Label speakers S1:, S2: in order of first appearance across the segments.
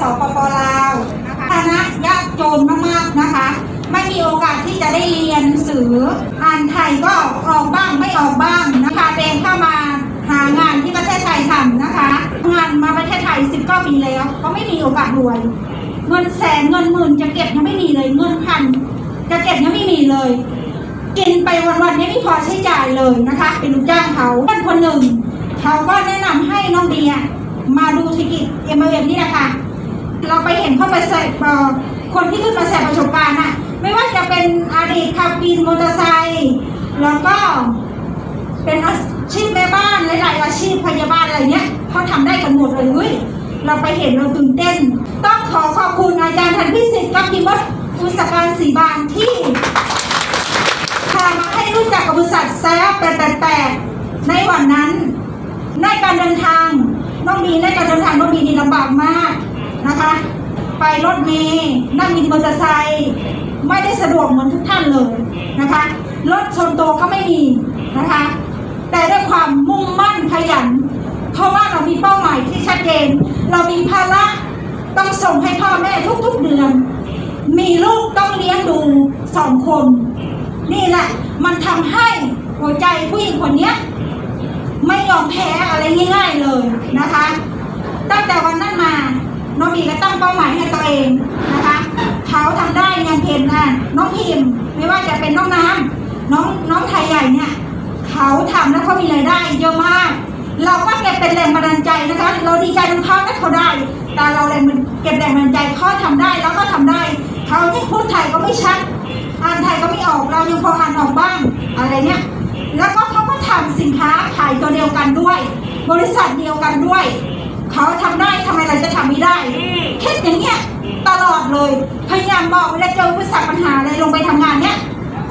S1: สปปลาวนะคะคณะยากจนมากๆนะคะ ไม่มีโอกาสที่จะได้เรียนหนังสืออ่านไทยก็ออกบ้างไม่ออกบ้างนะคะเองเข้ามาหางานที่ประเทศไทยทำนะคะงานมาประเทศไทย19ปีแล้ว ก็ไม่มีโอกาสรวย เงินแสนเงินหมื่นจะเก็บยังไม่มีเลยเงินพันจะเก็บยังไม่มีเลยกินไปวันๆนี้ไม่พอใช้จ่ายเลยนะคะ เป็นลูกจ้างเขาเพื่อนคนหนึ่ง เขาก็แนะนำให้น้องเดียมาดูธุรกิจเอ็มเอ็มนี่แหละค่ะ เราไปเห็นเข้าไปใส่เอ่อคนที่ขึ้นมาแชร์ประสบการณ์อะไม่ว่าจะเป็นอดีตขับวินมอเตอร์ไซค์แล้วก็เป็นอาชีพแม่บ้านหลายๆอาชีพพยาบาลอะไรเนี้ยเขาทำได้กันหมดเลยเว้ยเราไปเห็นเราตื่นเต้น ต้องขอขอบคุณอาจารย์ทันพิสิทธิ์กับพิมพ์อุตสาหการสีบานที่พามาให้รู้จักกับบริษัทแซ่แปดแปดในวันนั้น ในการเดินทางน้องมีในการเดินทางน้องมีนี่ลำบากมาก ไปรถเมล์นั่งวินมอเตอร์ไซค์ไม่ได้สะดวกเหมือนทุกท่านเลยนะคะรถชนโตก็ไม่มีนะคะแต่ด้วยความมุ่งมั่นขยัน เพราะว่าเรามีเป้าหมายที่ชัดเจน เรามีภาระต้องส่งให้พ่อแม่ทุกๆเดือน มีลูกต้องเลี้ยงดูสองคน นี่แหละ มันทำให้หัวใจผู้หญิงคนนี้ไม่ยอมแพ้อะไรง่าย ๆเลยนะคะ ตั้งแต่วันนั้นมา น้องบีก็ตั้งเป้าหมายให้ตัวเองนะคะเขาทำได้งานเพนน่ะน้องพิมพ์ไม่ว่าจะเป็นน้องน้ำน้องน้องไทยใหญ่เนี่ยเขาทำแล้วเขามีรายได้เยอะมาก เราก็เก็บเป็นแรงบันดาลใจนะคะ เราดีใจทั้งเขาและเขาได้ แต่เราแรงเก็บแรงบันดาลใจเขาทำได้แล้วก็ทำได้ เขาที่พูดไทยก็ไม่ชัดอ่านไทยก็ไม่ออกเรายังพออ่านออกบ้างอะไรเนี่ยแล้วก็เขาก็ทำสินค้าขายตัวเดียวกันด้วย บริษัทเดียวกันด้วย เขาทำได้ทำไมเราจะทำไม่ได้คิดอย่างเงี้ยตลอดเลย พยายามบอกเวลาเจออุปสรรคปัญหาอะไรลงไปทำงานเนี้ย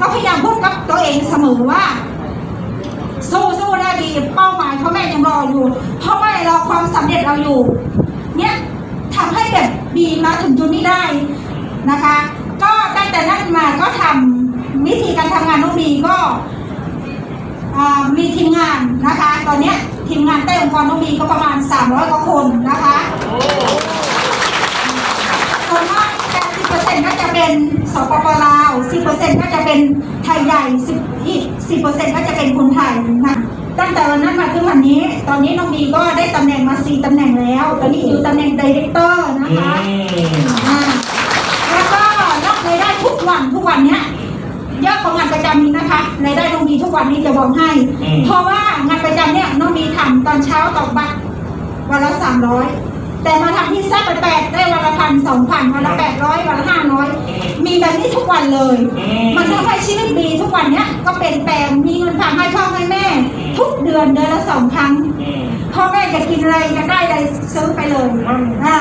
S1: ก็พยายามพูดกับตัวเองเสมอว่า สู้สู้ได้ดีเป้าหมายเขาแม่ยังรออยู่เพราะไม่รอความสำเร็จเราอยู่ เนี่ยทำให้แบบดีมาถึงจุดนี้ได้นะคะ ก็ตั้งแต่นั้นมาก็ทำวิธีการทำงานน้องบีก็อ่ามีทีมงานนะคะ ตอนเนี้ย ทีมงานใต้องค์กรน้องบีก็ประมาณ 300กว่าคนนะคะส่วนมาก80%ก็จะเป็นสปปลาว 10%ก็จะเป็นไทยใหญ่10อีก10%ก็จะเป็นคนไทยนะตั้งแต่วันนั้นมาถึงวันนี้ ตอนนี้น้องบีก็ได้ตำแหน่งมา 4ตำแหน่งแล้ว ตอนนี้อยู่ตำแหน่งดีเรคเตอร์นะคะ เยอะกว่างานประจำนี้นะคะรายได้น้องมีทุกวันนี้จะบอกให้
S2: อืม
S1: เพราะว่างานประจำเนี่ยน้องมีทำตอนเช้าตอกบัตรวันละสามร้อยแต่มาทำที่แซ่บแปดได้วันละพันสองพันวันละแปดร้อยวันละห้าร้อยมีแบบนี้ทุกวันเลยมันทำให้ชีวิตดีทุกวันเนี้ยก็เป็นแปลงมีเงินฝากให้พ่อให้แม่ ทุกเดือนเดือนละสองครั้งพ่อแม่จะกินอะไรจะได้อะไรซื้อไปเลย อ่า